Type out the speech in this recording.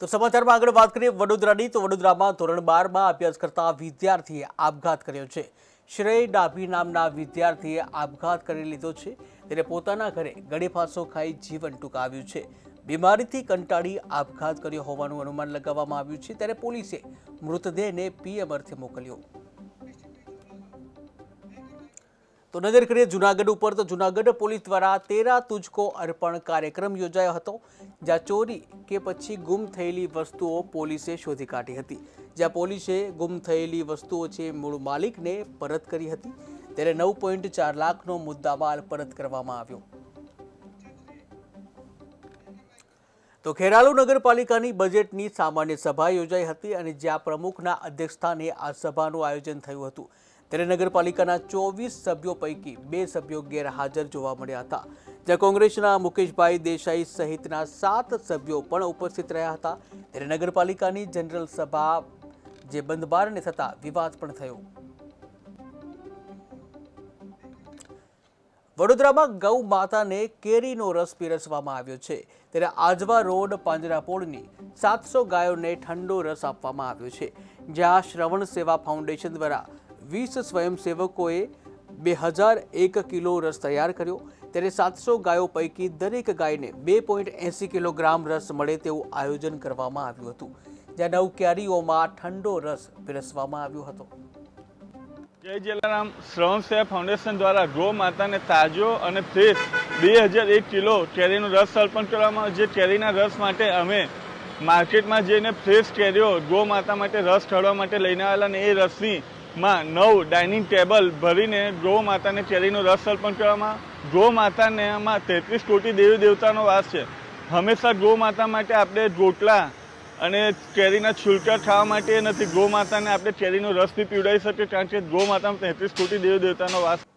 તો સમાચારમાં આગળ વાત કરીએ વડોદરાની. તો વડોદરામાં ધોરણ બારમાં અભ્યાસ કરતા વિદ્યાર્થીએ આપઘાત કર્યો છે. શ્રેય ડાભી નામના વિદ્યાર્થીએ આપઘાત કરી લીધો છે. તેને પોતાના ઘરે ગળે ફાંસો ખાઈ જીવન ટૂંકાવ્યું છે. બીમારીથી કંટાળી આપઘાત કર્યો હોવાનું અનુમાન લગાવવામાં આવ્યું છે. ત્યારે પોલીસે મૃતદેહને પીએમ અર્થે મોકલ્યો. તો નજર કરીએ જુનાગઢ ઉપર, તો જુનાગઢ પોલીસ દ્વારા તેરા તુજકો અર્પણ કાર્યક્રમ યોજાયો હતો, જ્યાં ચોરી કે પછી ગુમ થયેલી વસ્તુઓ પોલીસે શોધી કાઢી હતી. જ્યાં પોલીસે ગુમ થયેલી વસ્તુઓ છે મૂળ માલિકને પરત કરી હતી. ત્યારે નવ પોઈન્ટ ચાર લાખનો મુદ્દામાલ પરત કરવામાં આવ્યો. તો ખેરાલુ નગરપાલિકાની બજેટની સામાન્ય સભા યોજાઈ હતી અને જ્યાં પ્રમુખના અધ્યક્ષસ્થાને આ સભાનું આયોજન થયું હતું. ત્યારે નગરપાલિકાના ચોવીસ સભ્યો પૈકી બે સભ્યો ગેરહાજર જોવા મળ્યા હતા, જ્યાં કોંગ્રેસના મુકેશભાઈ દેસાઈ સહિતના સાત સભ્યો પણ ઉપસ્થિત રહ્યા હતા. ત્યારે નગરપાલિકાની જનરલ સભા જે બંધ બારણે થતા વિવાદ પણ થયો. વડોદરામાં ગૌ માતાને કેરીનો રસ પીરસવામાં આવ્યો છે. ત્યારે આજવા રોડ પાંજરાપોળની સાતસો ગાયોને ઠંડો રસ આપવામાં આવ્યો છે. જ્યાં શ્રવણ સેવા ફાઉન્ડેશન દ્વારા વીસ સ્વયંસેવકોએ બે હજાર એક કિલો રસ તૈયાર કર્યો. ત્યારે સાતસો ગાયો પૈકી દરેક ગાયને બે પોઈન્ટ એંસી કિલોગ્રામ રસ મળે તેવું આયોજન કરવામાં આવ્યું હતું. જ્યાં નવ કેરીઓમાં ઠંડો રસ પીરસવામાં આવ્યો હતો. જય જલારામ. શ્રવણ સેવા ફાઉન્ડેશન દ્વારા ગૌ માતાને તાજો અને ફ્રેશ બે હજાર એક કિલો કેરીનો રસ અર્પણ કરવામાં. જે કેરીના રસ માટે અમે માર્કેટમાં જઈને ફ્રેશ કેરીઓ ગૌ માતા માટે રસ ઠળવા માટે લઈને આવેલા અને એ રસની માં નવ ડાઇનિંગ ટેબલ ભરીને ગૌ માતાને કેરીનો રસ અર્પણ કરવામાં ગૌ માતાને આમાં તેત્રીસ કોટી દેવી દેવતાનો વાસ છે. હંમેશા ગૌ માતા માટે આપણે રોટલા અને કેરીના છુલકા ખાવા માટે નથી ગૌ માતાને આપણે કેરીનો રસ બી પીવડાવી શકીએ કારણ કે ગૌ માતામાં તેત્રીસ કોટી દેવી દેવતાનો વાસ